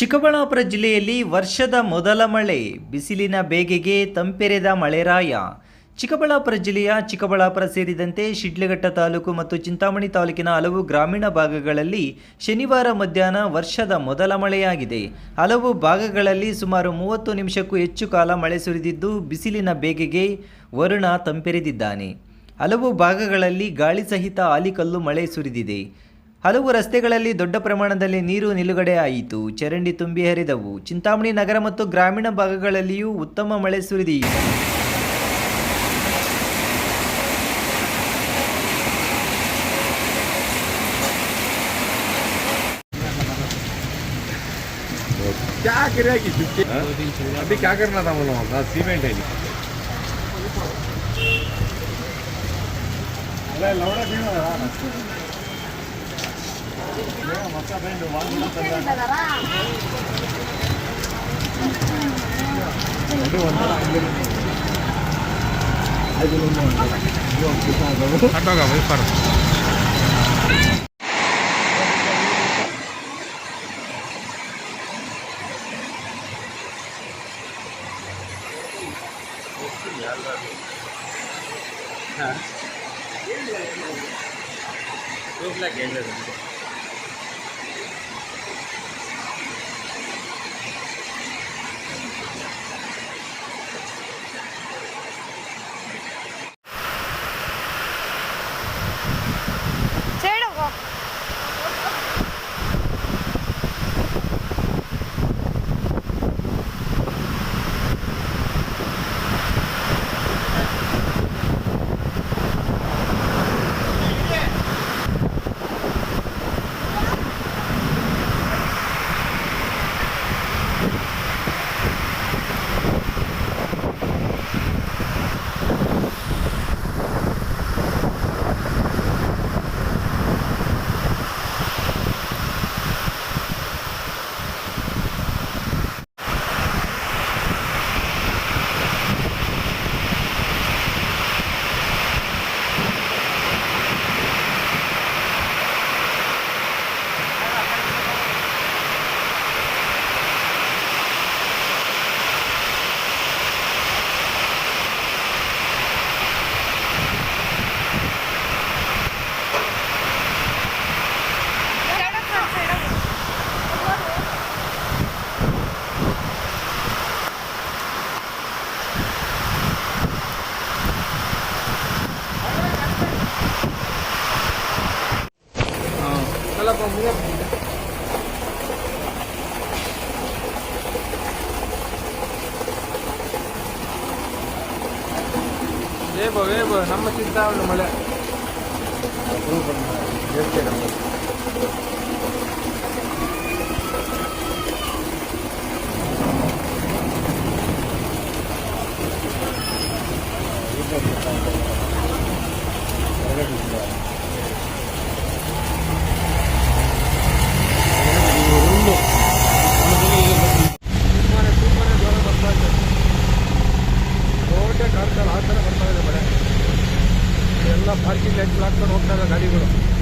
ಚಿಕ್ಕಬಳ್ಳಾಪುರ ಜಿಲ್ಲೆಯಲ್ಲಿ ವರ್ಷದ ಮೊದಲ ಮಳೆ, ಬಿಸಿಲಿನ ಬೇಗೆಗೆ ತಂಪೆರೆದ ಮಳೆರಾಯ. ಚಿಕ್ಕಬಳ್ಳಾಪುರ ಜಿಲ್ಲೆಯ ಚಿಕ್ಕಬಳ್ಳಾಪುರ ಸೇರಿದಂತೆ ಶಿಡ್ಲಘಟ್ಟ ತಾಲೂಕು ಮತ್ತು ಚಿಂತಾಮಣಿ ತಾಲೂಕಿನ ಹಲವು ಗ್ರಾಮೀಣ ಭಾಗಗಳಲ್ಲಿ ಶನಿವಾರ ಮಧ್ಯಾಹ್ನ ವರ್ಷದ ಮೊದಲ ಮಳೆಯಾಗಿದೆ. ಹಲವು ಭಾಗಗಳಲ್ಲಿ ಸುಮಾರು ಮೂವತ್ತು ನಿಮಿಷಕ್ಕೂ ಹೆಚ್ಚು ಕಾಲ ಮಳೆ ಸುರಿದಿದ್ದು ಬಿಸಿಲಿನ ಬೇಗೆಗೆ ವರುಣ ತಂಪೆರೆದಿದ್ದಾನೆ. ಹಲವು ಭಾಗಗಳಲ್ಲಿ ಗಾಳಿ ಸಹಿತ ಆಲಿಕಲ್ಲು ಮಳೆ ಸುರಿದಿದೆ. ಹಲವು ರಸ್ತೆಗಳಲ್ಲಿ ದೊಡ್ಡ ಪ್ರಮಾಣದಲ್ಲಿ ನೀರು ನಿಲುಗಡೆ ಆಯಿತು ಚರಂಡಿ ತುಂಬಿ ಹರಿದವು. ಚಿಂತಾಮಣಿ ನಗರ ಮತ್ತು ಗ್ರಾಮೀಣ ಭಾಗಗಳಲ್ಲಿಯೂ ಉತ್ತಮ ಮಳೆ ಸುರಿದಿದೆ కట్టగా వైఫర్ రూప్లోకి వెళ్ళదు நல்லா போகும்போது வேபோ வேபோ நம்ம சித்தாவில் மலை ப்ரூவ் பண்ண இயற்கை நம்ம Thank you. मला पार्किंग लाइट लागतं होत नाही गाडीकडं